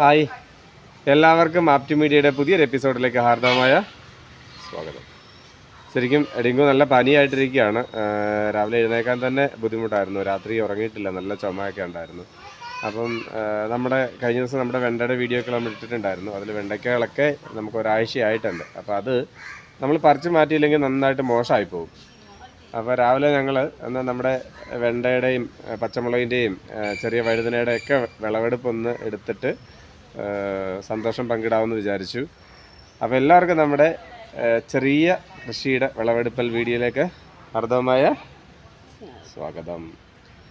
Hi. എല്ലാവർക്കും ആപ്റ്റി മീഡിയയുടെ പുതിയൊരു എപ്പിസോഡിലേക്ക് ഹാർദവമായ സ്വാഗതം. ശരിക്കും ഡെങ്കു നല്ല പനിയായിട്ടിരിക്കുകയാണ്. രാവിലെ എഴുന്നേക്കാൻ തന്നെ ബുദ്ധിമുട്ടായിരുന്നു. രാത്രി ഉറങ്ങിയിട്ടില്ല. നല്ല ചുമയൊക്കെ ഉണ്ടായിരുന്നു. അപ്പം നമ്മുടെ കഴിഞ്ഞ ദിവസം നമ്മുടെ വെണ്ടയുടെ വീഡിയോ ഒക്കെ നമ്മൾ ഇട്ടിട്ടുണ്ടായിരുന്നു. അതിൽ വെണ്ടയ്ക്കകളൊക്കെ നമുക്ക് ഒരാഴ്ചയായിട്ടുണ്ട്. അപ്പോൾ അത് നമ്മൾ പറിച്ച് മാറ്റിയില്ലെങ്കിൽ നന്നായിട്ട് മോശമായി പോകും അപ്പോൾ രാവിലെ ഞങ്ങൾ എന്നാൽ നമ്മുടെ വെണ്ടയുടെയും പച്ചമുളകിന്റെയും ചെറിയ വഴുതനയുടെയൊക്കെ വിളവെടുപ്പൊന്ന് എടുത്തിട്ട് സന്തോഷം പങ്കിടാമെന്ന് വിചാരിച്ചു. അപ്പോൾ എല്ലാവർക്കും നമ്മുടെ ചെറിയ കൃഷിയുടെ വിളവെടുപ്പൽ വീഡിയോയിലേക്ക് അർദ്ധമായ സ്വാഗതം.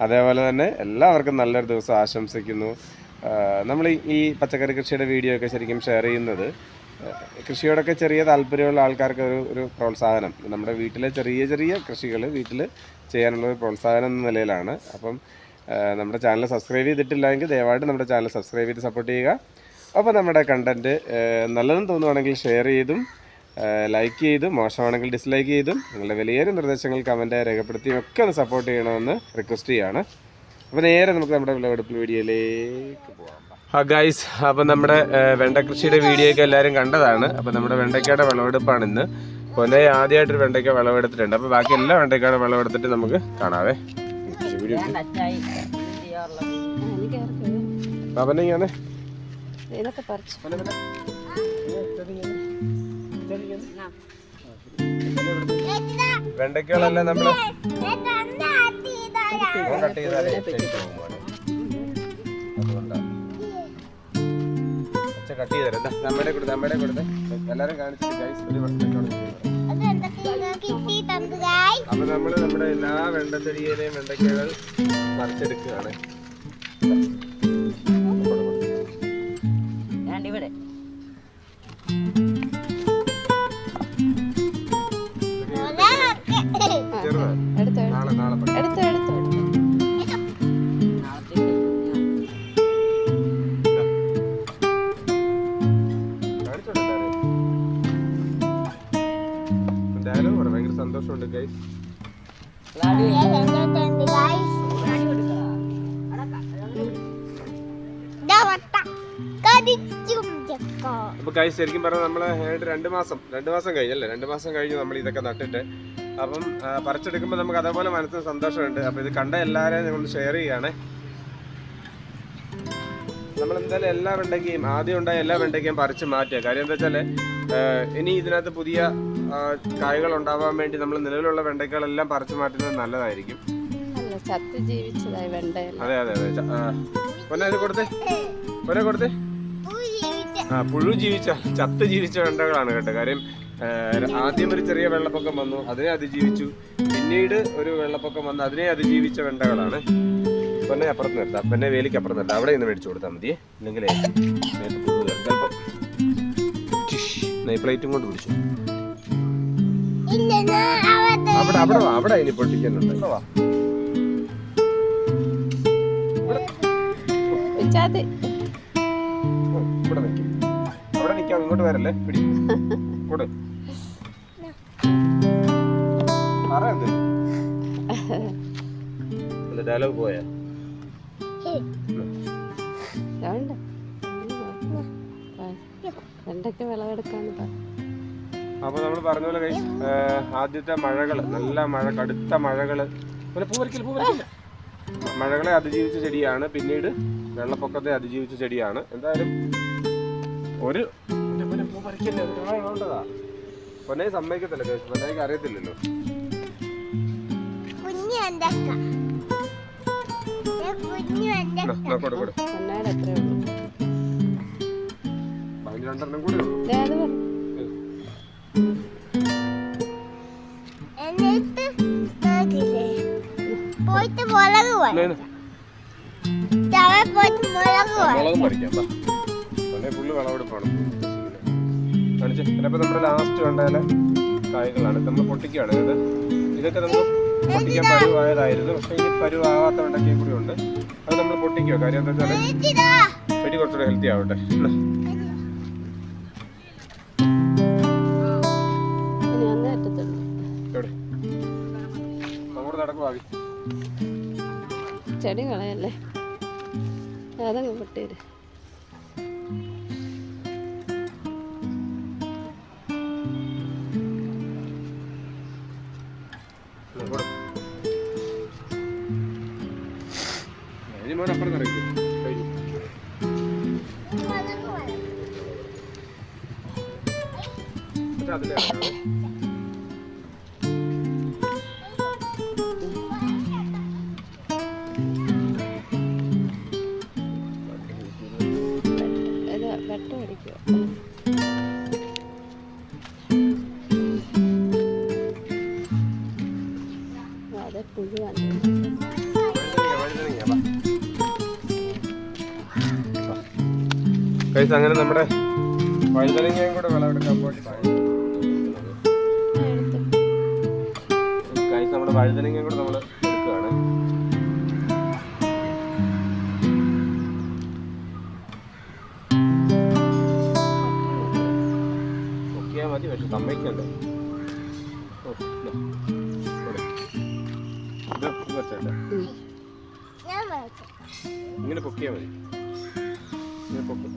അതേപോലെ തന്നെ എല്ലാവർക്കും നല്ലൊരു ദിവസം ആശംസിക്കുന്നു. നമ്മൾ ഈ പച്ചക്കറി കൃഷിയുടെ വീഡിയോ ഒക്കെ ശരിക്കും ഷെയർ ചെയ്യുന്നത് കൃഷിയോടൊക്കെ ചെറിയ താല്പര്യമുള്ള ആൾക്കാർക്ക് ഒരു ഒരു പ്രോത്സാഹനം. നമ്മുടെ വീട്ടിലെ ചെറിയ ചെറിയ കൃഷികൾ വീട്ടിൽ ചെയ്യാനുള്ള ഒരു പ്രോത്സാഹനം എന്ന നിലയിലാണ്. അപ്പം നമ്മുടെ ചാനൽ സബ്സ്ക്രൈബ് ചെയ്തിട്ടില്ല എങ്കിൽ ദയവായിട്ട് നമ്മുടെ ചാനൽ സബ്സ്ക്രൈബ് ചെയ്ത് സപ്പോർട്ട് ചെയ്യുക. അപ്പോൾ നമ്മുടെ കണ്ടന്റ് നല്ലതെന്ന് തോന്നുവാണെങ്കിൽ ഷെയർ ചെയ്തും ലൈക്ക് ചെയ്തും മോശമാണെങ്കിൽ ഡിസ്ലൈക്ക് ചെയ്തും നിങ്ങളുടെ വലിയൊരു നിർദ്ദേശങ്ങൾ കമന്റായി രേഖപ്പെടുത്തിയും ഒക്കെ ഒന്ന് സപ്പോർട്ട് ചെയ്യണമെന്ന് റിക്വസ്റ്റ് ചെയ്യാണ്. അപ്പോൾ നേരെ നമുക്ക് നമ്മുടെ വിളവെടുപ്പ് വീഡിയോയിലേക്ക് പോകാം ആ ഗൈസ് അപ്പം നമ്മുടെ വെണ്ട കൃഷിയുടെ വീഡിയോയൊക്കെ എല്ലാവരും കണ്ടതാണ്. അപ്പം നമ്മുടെ വെണ്ടയ്ക്കയുടെ വിളവെടുപ്പാണ് ഇന്ന്. കൊനെ ആദ്യമായിട്ടൊരു വെണ്ടയ്ക്ക വിളവെടുത്തിട്ടുണ്ട്. അപ്പോൾ ബാക്കി എല്ലാ വെണ്ടയ്ക്കയുടെ വിളവെടുത്തിട്ട് നമുക്ക് കാണാവേ. വീഡിയോ അവനെ ഇങ്ങനെ ഇതൊക്കെ പറിച്ചു. വെണ്ടയ്ക്കകളെല്ലാം നമ്മൾ കട്ട് ചെയ്താലേ. അച്ഛൻ കട്ട് ചെയ്തരാം നമ്മുടെ കൊടുത്ത് നമ്മുടെ കൊടുത്ത്. എല്ലാരും കാണിച്ചിട്ട് ഗൈസ് ഒരു വെണ്ടയ്ക്കോട് അപ്പൊ നമ്മൾ നമ്മുടെ എല്ലാ വെണ്ടച്ചെടിയിലെയും വെണ്ടയ്ക്കകൾ പറിച്ചെടുക്കുകയാണ്. സന്തോഷമുണ്ട് ഗൈസ് അപ്പൊ ഗൈസ് ശരിക്കും പറഞ്ഞാൽ നമ്മൾ ഏതാണ്ട് രണ്ട് മാസം രണ്ട് മാസം കഴിഞ്ഞല്ലേ? രണ്ട് മാസം കഴിഞ്ഞ് നമ്മൾ ഇതൊക്കെ നട്ടിട്ട് അപ്പം പറിച്ചെടുക്കുമ്പോൾ നമുക്ക് അതേപോലെ മനസ്സിന് സന്തോഷമുണ്ട്. അപ്പൊ ഇത് കണ്ട എല്ലാവരെയും ഞങ്ങൾ ഷെയർ ചെയ്യാണേ. നമ്മൾ എന്തായാലും എല്ലാ വെണ്ടയ്ക്കയും ആദ്യം ഉണ്ടായ എല്ലാ വെണ്ടയ്ക്കയും പറിച്ചു മാറ്റുക. കാര്യം എന്താ വെച്ചാൽ ഇനി ഇതിനകത്ത് പുതിയ കായകൾ ഉണ്ടാവാൻ വേണ്ടി നമ്മൾ നിലവിലുള്ള വെണ്ടയ്ക്കകളെല്ലാം പറിച്ചു മാറ്റുന്നത് നല്ലതായിരിക്കും. ചത്ത് ജീവിച്ചതായി അതെ അതെ അതെ. ഒന്നെ കൊടുത്തേ. ഒന്നെ കൊടുത്തേ. ആ പുഴു ജീവിച്ച ചത്ത് ജീവിച്ച വെണ്ടകളാണ് കേട്ടോ. കാര്യം ആദ്യം ഒരു ചെറിയ വെള്ളപ്പൊക്കം വന്നു അതിനെ അതിജീവിച്ചു. പിന്നീട് ഒരു വെള്ളപ്പൊക്കം വന്നു അതിനെ അതിജീവിച്ച വെണ്ടകളാണ്. പൊന്നെ അപ്പുറത്ത് നിർത്താം. പൊന്നെ വേലിക്ക് അപ്പുറത്ത് നിർത്താം. അവിടെ നിന്ന് മേടിച്ചു കൊടുത്താൽ മതിയേ. ഇല്ലെങ്കിലേ മേത്ത് പ്ലേറ്റും കൊണ്ട് പിടിച്ചു അവിടെ അവിടെ വാ അവിടെ ഇനി പൊട്ടിക്കുന്നുണ്ട്. ഇവിടെ വാ. ഇവിടെ നിൽക്കും അവിടെ നിൽക്കാം ഇങ്ങോട്ട് വരല്ലേ? പിടി. കൂടെ ഡയലോഗ് പോയാ? വേണ്ട വെണ്ടയ്ക്ക് വിളവെടുക്കാന്ന് പറ അപ്പൊ നമ്മൾ പറഞ്ഞ പോലെ guys, ആദ്യത്തെ മഴകൾ നല്ല മഴ കടുത്ത മഴകൾ. പിന്നെ പൂവരിക്കൽ പൂവരിക്കില്ല മഴകളെ അതിജീവിച്ച ചെടിയാണ് പിന്നീട് വെള്ളപ്പൊക്കത്തെ അതിജീവിച്ച ചെടിയാണ്. എന്തായാലും ഒരു പൊന്നെ സമ്മതിക്കത്തില്ല. പൊന്നേക്ക് അറിയത്തില്ലല്ലോ. എന്നാ, രണ്ടെണ്ണം കൂടി പോയിട്ട് മുളക്. പോയിട്ട് മുളക് പുള്ളി വിളവെടുപ്പാണ്. കാണിച്ചേ ചിലപ്പോൾ നമ്മുടെ ലാസ്റ്റ് കണ്ടാൽ കായ്കളാണ്. നമ്മൾ പൊട്ടിക്കുകയാണ്. ഇത് ഇതൊക്കെ നമുക്ക് പൊട്ടിക്കാൻ പരുവായതായിരുന്നു. പക്ഷെ ഇനി പരുവാകാത്ത വെണ്ടക്കയും കൂടി ഉണ്ട്. അത് നമ്മൾ പൊട്ടിക്കുക കാര്യം എന്താ വെച്ചാൽ ചെടി കുറച്ചുകൂടെ ഹെൽത്തി ആവട്ടെ. ചെടി കളയല്ലേ? അതങ്ങ് പൊട്ടിയത് അപ്പുറം നിറയും Guys, അങ്ങനെ നമ്മുടെ വഴുതനങ്ങയും കൂടെ വിളവെടുക്കാൻ പോയിട്ട് കൈസ് നമ്മുടെ വഴുതനങ്ങയും കൂടെ നമ്മൾ എടുക്കുകയാണ്. പൊക്കിയാൽ മതി പക്ഷെ സമ്മതിക്കണ്ടേ. ഓ. വരച്ചു ഇങ്ങനെ പൊക്കിയാ മതി. ഇങ്ങനെ പൊക്കും.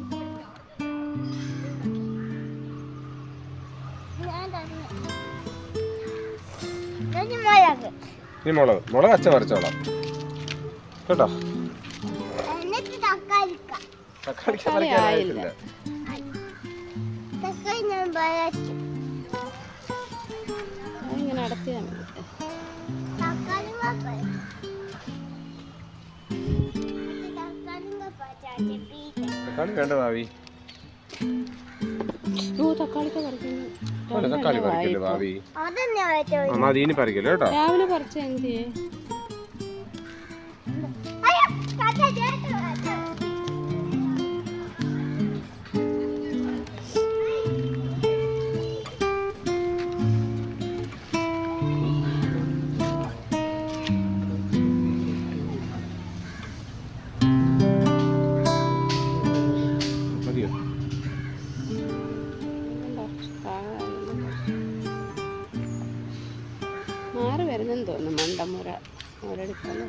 ഇനി മുളക് മുളക്. അച്ഛൻ വരച്ചോളാം. കേട്ടോ? തക്കാളി അടത്തിയാൽ മതി. തക്കാളി വേണ്ട ഭാവി ഓ തക്കാളിക്ക് പറിക്കുന്നു അല്ല, തക്കാളി പറിക്കല്ലേ ഭാവി അതന്നെ വരച്ചു ആ മതീനി പറിക്കല്ലേ കേട്ടോ രാവിലെ പറിച്ച മാറി വരുന്നെന്ന് തോന്നുന്നു മണ്ടമുര ഒരെടുക്കല്ലേ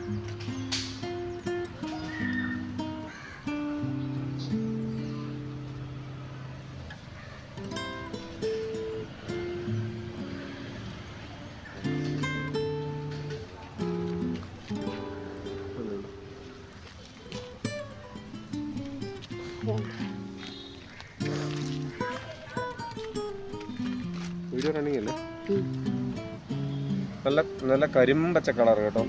വീഡിയോ റണ്ണിങ് അല്ലേ. നല്ല നല്ല കരിമ്പച്ച കളർ കേട്ടോ.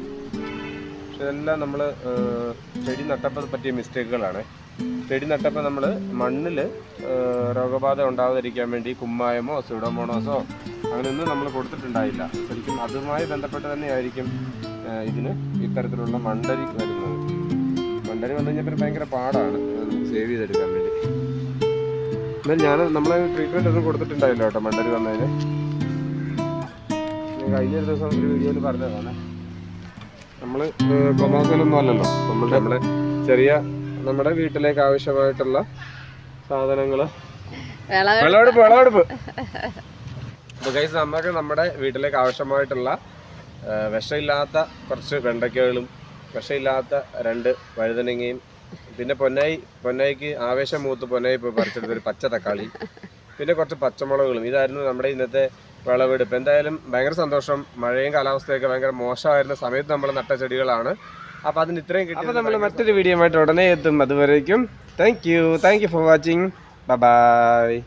പക്ഷെ ഇതെല്ലാം നമ്മൾ ചെടി നട്ടപ്പോൾ പറ്റിയ മിസ്റ്റേക്കുകളാണ് ചെടി നട്ടപ്പോൾ നമ്മൾ മണ്ണിൽ രോഗബാധ ഉണ്ടാകാതിരിക്കാൻ വേണ്ടി കുമ്മായമോ സുഡോമോണോസോ അങ്ങനെയൊന്നും നമ്മൾ കൊടുത്തിട്ടുണ്ടായില്ല. ശരിക്കും അതുമായി ബന്ധപ്പെട്ട് തന്നെയായിരിക്കും ഇതിന് ഇത്തരത്തിലുള്ള മണ്ടരി വരുന്നത്. മണ്ടരി വന്നു കഴിഞ്ഞാൽ പിന്നെ ഭയങ്കര പാടാണ് സേവ് ചെയ്തെടുക്കാൻ വേണ്ടി. എന്നാൽ ഞാൻ നമ്മളെ ട്രീറ്റ്മെന്റ് ഒന്നും കൊടുത്തിട്ടുണ്ടായില്ല കേട്ടോ മണ്ടരി വന്നതിന്. കഴിഞ്ഞ ഒരു ദിവസം ഒരു വീഡിയോയിൽ പറഞ്ഞതാണ്. നമ്മൾ കൊമാസലൊന്നും അല്ലല്ലോ. നമ്മളുടെ നമ്മളെ ചെറിയ നമ്മുടെ വീട്ടിലേക്ക് ആവശ്യമായിട്ടുള്ള സാധനങ്ങൾ വിളവ് വിളവെടുപ്പ് വിളവെടുപ്പ്. അപ്പോൾ നമുക്ക് നമ്മുടെ വീട്ടിലേക്ക് ആവശ്യമായിട്ടുള്ള വിഷമില്ലാത്ത കുറച്ച് വെണ്ടയ്ക്കകളും വിഷമില്ലാത്ത രണ്ട് വഴുതനങ്ങയും പിന്നെ പൊന്നായി പൊന്നായിക്ക് ആവേശം മൂത്ത് പൊന്നായി പോയി പറിച്ചെടുത്ത ഒരു പച്ച തക്കാളി. പിന്നെ കുറച്ച് പച്ചമുളകുകളും. ഇതായിരുന്നു നമ്മുടെ ഇന്നത്തെ വിളവെടുപ്പ്. എന്തായാലും ഭയങ്കര സന്തോഷം. മഴയും കാലാവസ്ഥയൊക്കെ ഭയങ്കര മോശമായിരുന്ന സമയത്ത് നമ്മൾ നട്ട ചെടികളാണ്. അപ്പോൾ അതിന് ഇത്രയും കിട്ടി അപ്പോൾ നമ്മൾ മറ്റൊരു വീഡിയോ ആയിട്ട് ഉടനെ എത്തും. അതുവരേക്കും thank you thank you for watching bye